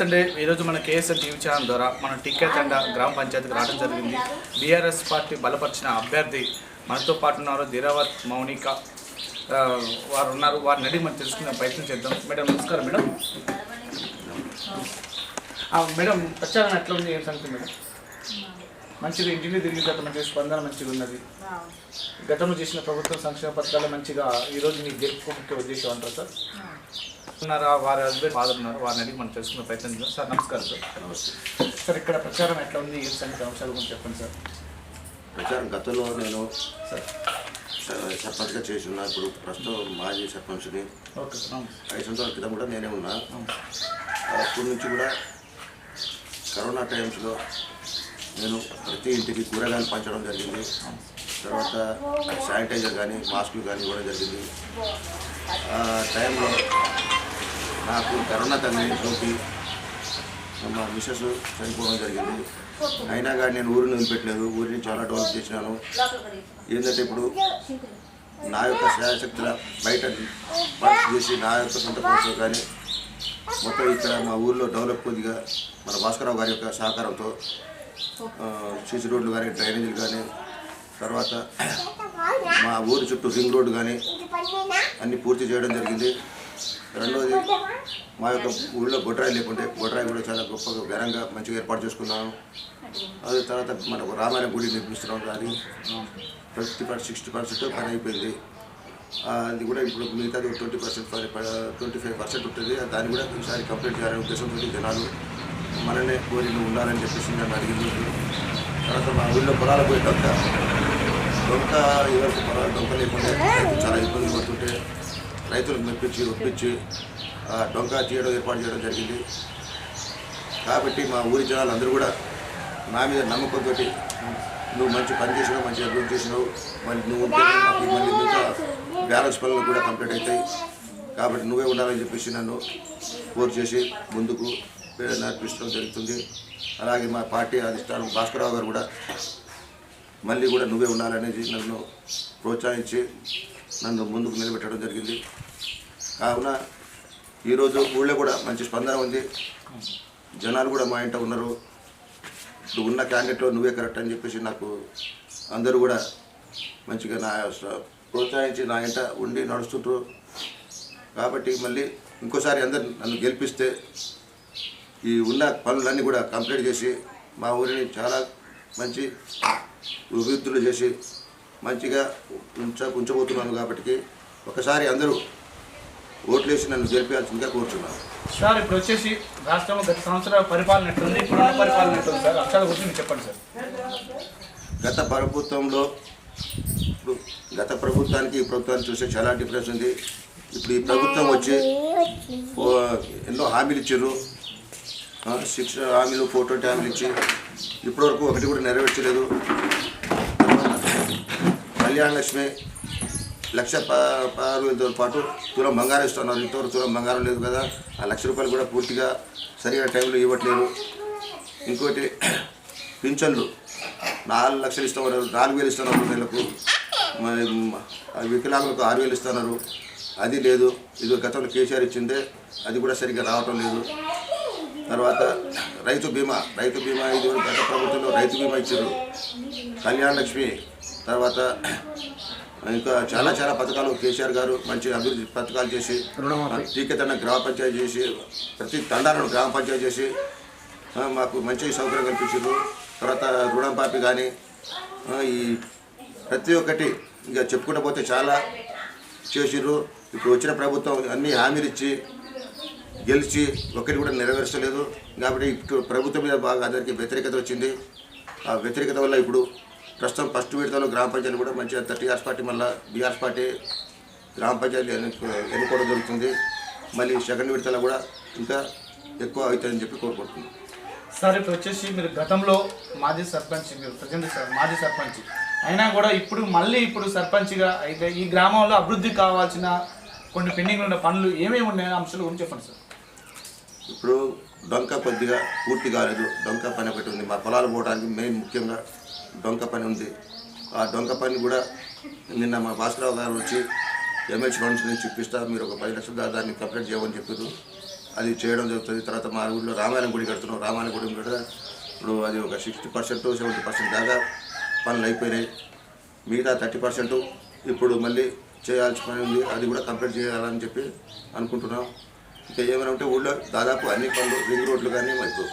నమస్తే అండి. ఈరోజు మన కేఎస్ఎన్ టీవీ ఛానల్ ద్వారా మన టికెట్ అండ్ గ్రామ పంచాయతీకి రావడం జరిగింది. బీఆర్ఎస్ పార్టీ బలపరిచిన అభ్యర్థి మనతో పాటు ఉన్నారు ధీరావత్ మౌనిక. వారు ఉన్నారు. వారిని అడిగి మనం తెలుసుకునే ప్రయత్నం చేద్దాం. మేడం నమస్కారం. మేడం. మేడం ప్రచారం ఎట్లా ఉంది? ఏం సంగతి మేడం? మంచిగా ఇంటిని తిరిగిన తర్వాత మంచిగా స్పందన మంచిగా ఉన్నది. గతంలో చేసిన ప్రభుత్వ సంక్షేమ పథకాలు మంచిగా ఈరోజు మీకు గెలుపు ముఖ్య ఉద్దేశం అంటారు సార్? ఉన్నారా? వారి హస్బెండ్ ఫాదర్ ఉన్నారు. వారిని అడిగి మనం తెలుసుకునే ప్రయత్నం చేద్దాం. సార్ నమస్కారం సార్. సార్ ఇక్కడ ప్రచారం ఎట్లా ఉంది? ఏం సంగతి అంశాల గురించి చెప్పండి సార్. ప్రచారం గతంలో నేను సార్. సర్పంచ్గా చేసి ఉన్నా ఇప్పుడు ప్రస్తుతం మాజీ సర్పంచ్ని ఓకే సార్. అవును ఐదు సంవత్సరాల క్రితం కూడా నేనే ఉన్నా. అప్పటి నుంచి కూడా కరోనా టైమ్స్లో నేను ప్రతి ఇంటికి కూరగాయలు పంచడం జరిగింది. తర్వాత శానిటైజర్ కానీ మాస్కులు కానీ ఇవ్వడం జరిగింది. ఆ టైంలో నాకు కరోనా తగిలి ఇంట్లోకి మా మిస్సెస్ చనిపోవడం జరిగింది. అయినా కానీ నేను ఊరిని వదిలిపెట్టలేదు. ఊరిని చాలా డెవలప్ చేసినాను ఏంటంటే ఇప్పుడు నా యొక్క శాశక్తుల బయట వర్క్ చేసి నా యొక్క సొంత కోసం కానీ మొత్తం ఇక్కడ మా ఊళ్ళో డెవలప్ కొద్దిగా మన భాస్కరరావు గారి యొక్క సహకారంతో సీసీ రోడ్లు కానీ డ్రైనేజీలు కానీ తర్వాత మా ఊరి చుట్టూ రింగ్ రోడ్డు కానీ అన్నీ పూర్తి చేయడం జరిగింది. రెండవది మా యొక్క ఊళ్ళో బొడ్రాయి లేకుంటే బొడ్రాయి కూడా చాలా గొప్పగా ఘనంగా మంచిగా ఏర్పాటు చేసుకున్నాము. అదే తర్వాత మనకు రామాయణ గుడి నిర్మిస్తున్నాం కానీ ఫిఫ్టీ పర్సెంట్ సిక్స్టీ పర్సెంట్ పని అయిపోయింది. అది కూడా ఇప్పుడు మిగతాది twenty percent twenty five percent ఉంటుంది. దాన్ని కూడా ఈసారి కంప్లీట్ చేయాలనే ఉద్దేశంతో జనాలు మననే కోరిలు నువ్వు ఉండాలని చెప్పేసి నన్ను అడిగింది. తర్వాత మా ఊళ్ళో పొలాలు పోయి డొంక డొంక ఎవరికి పొలాలు డొంక లేకుండా చాలా ఇబ్బంది పడుతుంటే రైతులకు మెప్పించి ఒప్పించి ఆ డొంక చేయడం ఏర్పాటు చేయడం జరిగింది. కాబట్టి మా ఊరి జనాలు అందరూ కూడా నా మీద నమ్మకంతో నువ్వు మంచి పని చేసినావు మంచి అభివృద్ధి చేసినావు మళ్ళీ నువ్వు ఉంటే మాకు మళ్ళీ మిగతా బ్యాలెన్స్ పనులు కూడా కంప్లీట్ అవుతాయి. కాబట్టి నువ్వే ఉండాలని చెప్పేసి నన్ను కోర్ చేసి ముందుకు నడిపించడం జరుగుతుంది. అలాగే మా పార్టీ అధిష్టానం భాస్కరరావు గారు కూడా మళ్ళీ కూడా నువ్వే ఉండాలనేది నన్ను ప్రోత్సహించి నన్ను ముందుకు నిలబెట్టడం జరిగింది. కావున ఈరోజు ఊళ్ళో కూడా మంచి స్పందన ఉంది. జనాలు కూడా మా ఇంట ఉన్నారు. ఇప్పుడు ఉన్న క్యాండిడేట్లో నువ్వే కరెక్ట్ అని చెప్పేసి నాకు అందరూ కూడా మంచిగా నా ప్రోత్సహించి నా ఇంట ఉండి నడుస్తుంటారు కాబట్టి మళ్ళీ ఇంకోసారి అందరు నన్ను గెలిపిస్తే ఈ ఉన్న పనులన్నీ కూడా కంప్లీట్ చేసి మా ఊరిని చాలా మంచి అభివృద్ధులు చేసి మంచిగా ఉంచ ఉంచబోతున్నాను కాబట్టి ఒకసారి అందరూ ఓట్లేసి నన్ను గెలిపించాల్సిందిగా కోరుచున్నాను. సార్ ఇప్పుడు వచ్చేసి రాష్ట్రంలో గత సంవత్సరాల పరిపాలన ఎట్లుంది? ఇప్పుడు పరిపాలన ఎట్లుంది సార్? అంశాల గురించి మీరు చెప్పండి సార్. గత ప్రభుత్వంలో ఇప్పుడు గత ప్రభుత్వానికి ఈ ప్రభుత్వానికి చూస్తే చాలా డిఫరెన్స్ ఉంది. ఇప్పుడు ఈ ప్రభుత్వం వచ్చి ఎన్నో హామీలు ఇచ్చారు శిక్ష హామీలు ఫోటో ట్వంటీ ఇచ్చి ఇప్పటివరకు ఒకటి కూడా నెరవేర్చలేదు. కళ్యాణ లక్ష్మి లక్ష పదహారు వేలతో పాటు తులం బంగారం ఇస్తున్నారు. ఇంతవరకు తులం బంగారం లేదు కదా. ఆ లక్ష రూపాయలు కూడా పూర్తిగా సరిగా టైంలో ఇవ్వట్లేదు. ఇంకోటి పింఛన్లు. నాలుగు లక్షలు ఇస్తున్నారు. నాలుగు వేలు ఇస్తున్నారు నెలకు. మరి వికలాంగులకు ఆరు వేలు ఇస్తున్నారు. అది లేదు. ఇది గతంలో కేసీఆర్ ఇచ్చిందే. అది కూడా సరిగ్గా రావటం లేదు. తర్వాత రైతు బీమా రైతు బీమా ఇది గత ప్రభుత్వంలో రైతు బీమా ఇచ్చారు. కళ్యాణ లక్ష్మి తర్వాత ఇంకా చాలా చాలా పథకాలు కేసీఆర్ గారు మంచి అభివృద్ధి పథకాలు చేసి టీకెతన్న గ్రామ పంచాయతీ చేసి ప్రతి తండాలను గ్రామ పంచాయతీ చేసి మాకు మంచి సౌకర్యం కల్పించారు. తర్వాత రుణం పాపి కానీ ఈ ప్రతి ఒక్కటి ఇంకా చెప్పుకుంటూ పోతే చాలా చేసిర్రు. ఇప్పుడు వచ్చిన ప్రభుత్వం అన్ని హామీలు ఇచ్చి గెలిచి ఒకటి కూడా నెరవేర్చలేదు. కాబట్టి ఇప్పుడు ప్రభుత్వం మీద బాగా అందరికీ వ్యతిరేకత వచ్చింది. ఆ వ్యతిరేకత వల్ల ఇప్పుడు ప్రస్తుతం ఫస్ట్ విడతలో గ్రామ పంచాయతీ కూడా మంచిగా టీఆర్ఎస్ పార్టీ మళ్ళీ బీఆర్ఎస్ పార్టీ గ్రామ పంచాయతీ ఎన్నుకోవడం జరుగుతుంది. మళ్ళీ సెకండ్ విడతలో కూడా ఇంకా ఎక్కువ అవుతుందని చెప్పి కోరుకుంటున్నాను సార్ ఇప్పుడు వచ్చేసి మీరు గతంలో మాజీ సర్పంచ్ మీరు ప్రజెంట్ సార్ మాజీ సర్పంచ్. అయినా కూడా ఇప్పుడు మళ్ళీ ఇప్పుడు సర్పంచ్గా అయితే ఈ గ్రామంలో అభివృద్ధి కావాల్సిన కొన్ని పెండింగ్ ఉన్న పనులు ఏమేమి ఉన్నాయో అంశాలు గురించి చెప్పండి సార్. ఇప్పుడు డొంక కొద్దిగా పూర్తి కాలేదు డొంక పని ఒకటి ఉంది. మా పొలాలు పోవడానికి మెయిన్ ముఖ్యంగా డొంక పని ఉంది. ఆ డొంక పని కూడా నిన్న మా భాస్కరరావు గారు వచ్చి ఎమ్మెల్సీ ఫండ్స్ నుంచి ఇప్పిస్తా మీరు ఒక పది లక్షల దాన్ని కంప్లీట్ చేయమని చెప్పారు. అది చేయడం జరుగుతుంది. తర్వాత మా ఊళ్ళో రామాయణ గుడి కడుతున్నాం. రామాయణ గుడి కూడా ఇప్పుడు అది ఒక సిక్స్టీ పర్సెంట్ సెవెంటీ పర్సెంట్ దాకా పనులు అయిపోయినాయి. మిగతా థర్టీ పర్సెంట్ ఇప్పుడు మళ్ళీ చేయాల్సిన పని ఉంది. అది కూడా కంప్లీట్ చేయాలని చెప్పి అనుకుంటున్నాం. ఇంకా ఏమైనా ఉంటే ఊళ్ళో దాదాపు అన్ని పనులు రింగ్ రోడ్లు కానీ మనకు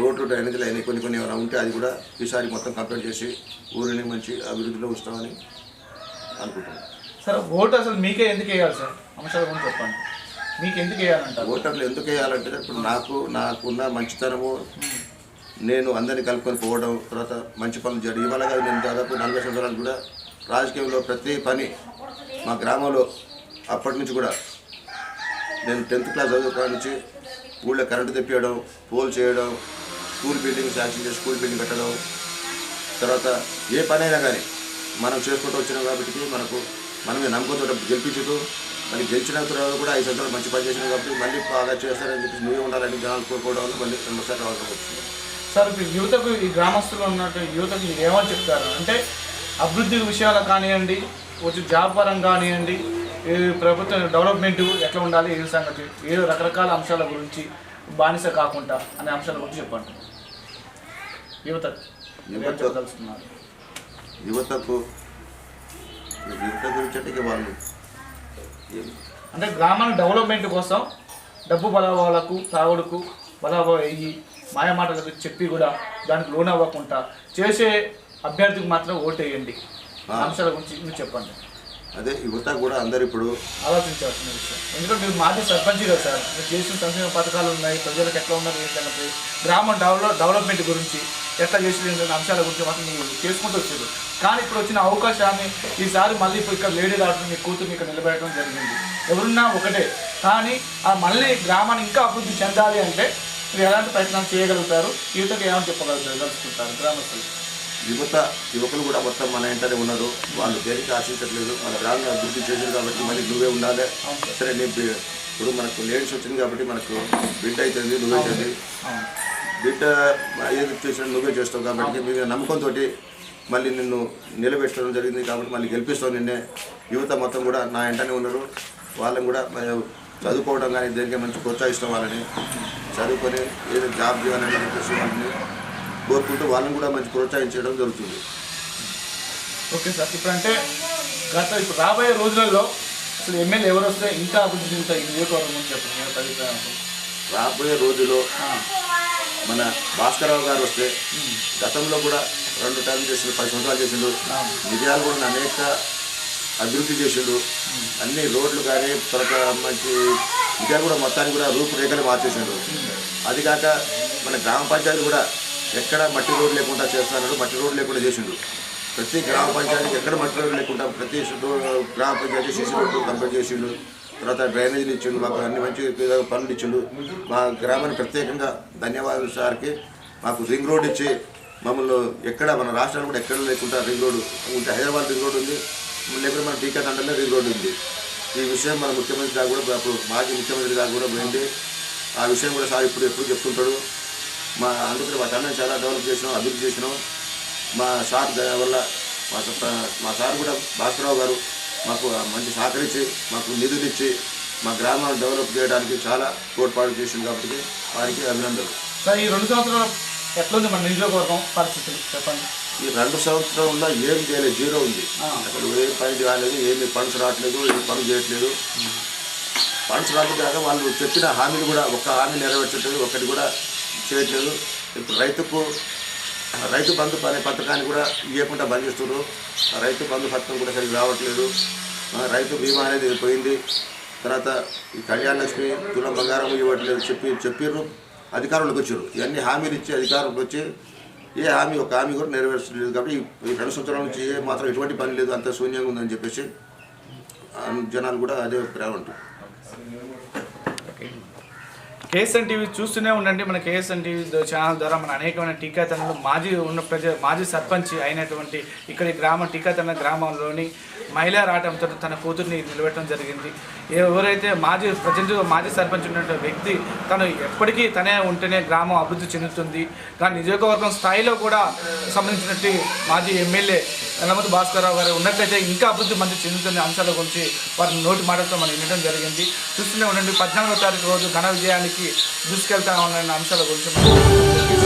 రోడ్లు డ్రైనేజీలు అయినా కొన్ని కొన్ని ఏమైనా ఉంటే అది కూడా ఈసారి మొత్తం కంప్లీట్ చేసి ఊరిని మంచి అభివృద్ధిలో ఉంచుతామని అనుకుంటున్నాం. సార్ ఓటు అసలు మీకే ఎందుకు వేయాలి సార్? అంశాల చెప్పండి. మీకు ఎందుకు వేయాలంటారు? ఓటర్లు ఎందుకు వేయాలంటే ఇప్పుడు నాకు నాకున్న మంచితనము నేను అందరినీ కలుపుకొని పోవడం తర్వాత మంచి పనులు చేయడం ఇవాళ కాదు నేను దాదాపు నలభై సంవత్సరాలు కూడా రాజకీయంలో ప్రతి పని మా గ్రామంలో అప్పటి నుంచి కూడా నేను టెన్త్ క్లాస్ చదువుకోవడం నుంచి ఊళ్ళో కరెంటు తెప్పియడం పోల్ చేయడం స్కూల్ బిల్డింగ్ శాంక్షన్ చేసి స్కూల్ బిల్డింగ్ కట్టడం. తర్వాత ఏ పనైనా కానీ మనం చేసుకుంటూ వచ్చినాం కాబట్టి మనకు మనమే నమ్మకంతో గెలిపించుతూ మళ్ళీ గెలిచిన తర్వాత కూడా ఐదు సంవత్సరాలు మంచి పని చేసినాం కాబట్టి మళ్ళీ బాగా చేస్తారని చెప్పి నువ్వే ఉండాలని జనాలు కోరుకోవడం వల్ల మళ్ళీ రెండోసారి రావడం వచ్చింది సార్ ఇప్పుడు యువతకు ఈ గ్రామస్తులు ఉన్నట్టు యువతకు ఏమని చెప్తారు? అంటే అభివృద్ధి విషయాలు కానివ్వండి వచ్చి జాబ్ పరం కానివ్వండి ఈ ప్రభుత్వ డెవలప్మెంట్ ఎట్లా ఉండాలి ఏ సంగతి? ఏ రకరకాల అంశాల గురించి బానిస కాకుండా అనే అంశాల గురించి చెప్పండి. యువత చెప్పదలుచుకున్నారు. యువతకు యువత గురించి వాళ్ళు అంటే గ్రామాల డెవలప్మెంట్ కోసం డబ్బు బలవాళ్ళకు తాగుడుకు బలవ అయ్యి మాయమాటలకు చెప్పి కూడా దానికి లోన్ అవ్వకుండా చేసే అభ్యర్థికి మాత్రం ఓటేయండి. అంశాల గురించి మీరు చెప్పండి. అదే యువత కూడా అందరు ఇప్పుడు ఆలోచించాల్సిన విషయం. ఎందుకంటే మీరు మాజీ సర్పంచ్ కదా సార్. మీరు చేసిన సంక్షేమ పథకాలు ఉన్నాయి ప్రజలకు ఎట్లా ఉన్నారు ఏంటంటే గ్రామం డెవలప్ డెవలప్మెంట్ గురించి ఎట్లా చేసిన అంశాల గురించి మాత్రం మీరు చేసుకుంటూ వచ్చారు. కానీ ఇప్పుడు వచ్చిన అవకాశాన్ని ఈసారి మళ్ళీ ఇప్పుడు ఇక్కడ లేడీ రావడం మీ కూతురు ఇక్కడ నిలబెట్టడం జరిగింది. ఎవరున్నా ఒకటే. కానీ ఆ మళ్ళీ గ్రామాన్ని ఇంకా అభివృద్ధి చెందాలి అంటే మీరు ఎలాంటి ప్రయత్నాలు చేయగలుగుతారు? యువతకు ఏమని చెప్పగలుగుతారు? తెలుసుకుంటారు గ్రామస్తులు. యువత యువకులు కూడా మొత్తం మన ఇంటనే ఉన్నారు. వాళ్ళు దేనికి ఆశించట్లేదు. మన గ్రామం అభివృద్ధి చేసింది కాబట్టి మళ్ళీ నువ్వే ఉండాలి. సార్. నీ ఇప్పుడు మనకు లేడీస్ వచ్చింది కాబట్టి మనకు బిడ్డ అవుతుంది నువ్వే అవుతుంది అవును. బిడ్డ ఏది చేసినా నువ్వే చేస్తావు కాబట్టి మీ నమ్మకంతో మళ్ళీ నిన్ను నిలబెట్టడం జరిగింది కాబట్టి మళ్ళీ గెలిపిస్తావు నిన్నే. యువత మొత్తం కూడా నా వెంటనే ఉన్నారు. వాళ్ళని కూడా చదువుకోవడం కానీ దేనికి మంచి ప్రోత్సహిస్తాం వాళ్ళని. చదువుకొని ఏదో జాబ్ చేయాలని చెప్పేసి వాళ్ళని కోరుకుంటూ వాళ్ళని కూడా మంచి ప్రోత్సహించడం జరుగుతుంది. ఓకే సార్ ఇప్పుడు అంటే గత ఇప్పుడు రాబోయే రోజులలో అసలు ఎమ్మెల్యే ఎవరు వస్తే ఇంకా అభివృద్ధి చెందుతాయి? ఈ నియోజకవర్గం గురించి చెప్పండి. రాబోయే రోజుల్లో ఆ, మన భాస్కరరావు గారు వస్తే గతంలో కూడా రెండు టైం చేసిండు పది సంవత్సరాలు చేసిండు. మిర్యాలు కూడా అనేక అభివృద్ధి చేసిండు. అన్ని రోడ్లు కానీ త్వరక మంచి మిర్యాలు కూడా మొత్తానికి కూడా రూపురేఖలు మార్చేసిండు అది కాక మన గ్రామ పంచాయతీ కూడా ఎక్కడ మట్టి రోడ్ లేకుండా చేస్తున్నాడు మట్టి రోడ్ లేకుండా చేసిండు. ప్రతి గ్రామ పంచాయతీకి ఎక్కడ మట్టి రోడ్ లేకుండా ప్రతి గ్రామ పంచాయతీ సీసీ రోడ్లు కంప్లీట్ చేసిండు. తర్వాత డ్రైనేజీలు ఇచ్చిండు మాకు అన్ని మంచి పనులు ఇచ్చిండు. మా గ్రామానికి ప్రత్యేకంగా ధన్యవాదాలు సార్కి. మాకు రింగ్ రోడ్ ఇచ్చి మమ్మల్ని ఎక్కడ మన రాష్ట్రాలు కూడా ఎక్కడ లేకుండా రింగ్ రోడ్ ఉంటే హైదరాబాద్ రింగ్ రోడ్ ఉంది లేకపోతే మన టీకా తండలో రింగ్ రోడ్ ఉంది. ఈ విషయం మన ముఖ్యమంత్రి గారు కూడా అప్పుడు మాజీ ముఖ్యమంత్రి గారు కూడా పోయింది ఆ విషయం కూడా సార్ ఇప్పుడు ఎప్పుడు చెప్తుంటాడు మా అందుకని మా తండ్రిని చాలా డెవలప్ చేసినాం అభివృద్ధి చేసినాం. మా సార్ వల్ల మా మా సార్ కూడా భాస్కరరావు గారు మాకు మంచి సహకరించి మాకు నిధులు ఇచ్చి మా గ్రామాన్ని డెవలప్ చేయడానికి చాలా తోడ్పాటు చేసింది కాబట్టి వారికి అభినందనలు. సార్ ఈ రెండు సంవత్సరాలు ఎట్లుంది మన నియోజకవర్గం పరిస్థితులు చెప్పండి. ఈ రెండు సంవత్సరంలో ఏం చేయలేదు జీరో ఉంది. అసలు ఏం పని కాలేదు ఏమి ఫండ్స్ రావట్లేదు ఏం పనులు చేయట్లేదు. ఫండ్స్ రావట్లేదు కాక వాళ్ళు చెప్పిన హామీలు కూడా ఒక్క హామీ నెరవేర్చట్లేదు ఒకటి కూడా చేయట్లేదు ఇప్పుడు రైతుకు రైతు బంధు అనే పథకాన్ని కూడా ఇవ్వకుండా బంద్ చేస్తున్నారు. ఆ రైతు బంధు పథకం కూడా సరిగ్గా రావట్లేదు. రైతు బీమా అనేది పోయింది. తర్వాత ఈ కళ్యాణ లక్ష్మి తులం బంగారం ఇవ్వట్లేదు చెప్పి చెప్పిర్రు. అధికారులకు వచ్చారు. ఇవన్నీ హామీలు ఇచ్చి అధికారులకు వచ్చి ఏ హామీ ఒక హామీ కూడా నెరవేర్చలేదు కాబట్టి ఈ- రెండు సంవత్సరాల నుంచి ఏ మాత్రం ఎటువంటి పని లేదు. అంత శూన్యంగా ఉందని చెప్పేసి జనాలు కూడా అదే ప్రేమ ఉంటుంది కేఎస్ఎన్ టీవీ చూస్తూనే ఉండండి. మన కేఎస్ఎన్ టీవీ ఛానల్ ద్వారా మన అనేకమైన టీకాతనలు మాజీ ఉన్న ప్రజ మాజీ సర్పంచ్ అయినటువంటి ఇక్కడ గ్రామ గ్రామం టీకాతన గ్రామంలోని మహిళా రావడంతో తన కూతుర్ని నిలబెట్టడం జరిగింది. ఎవరైతే మాజీ ప్రజెంట్ మాజీ సర్పంచ్ ఉన్నటువంటి వ్యక్తి తను ఎప్పటికీ తనే ఉంటేనే గ్రామం అభివృద్ధి చెందుతుంది. కానీ నియోజకవర్గం స్థాయిలో కూడా సంబంధించినట్టు మాజీ ఎమ్మెల్యే వెల్లమతి భాస్కరరావు గారు ఉన్నట్లయితే ఇంకా అభివృద్ధి మంది చెందుతున్న అంశాల గురించి వారి నోటి మాటలతో మనం వినడం జరిగింది. చూస్తూనే ఉండండి. పద్నాలుగో తారీఖు రోజు ఘన విజయానికి దూసుకెళ్తా ఉన్న అంశాల గురించి మనం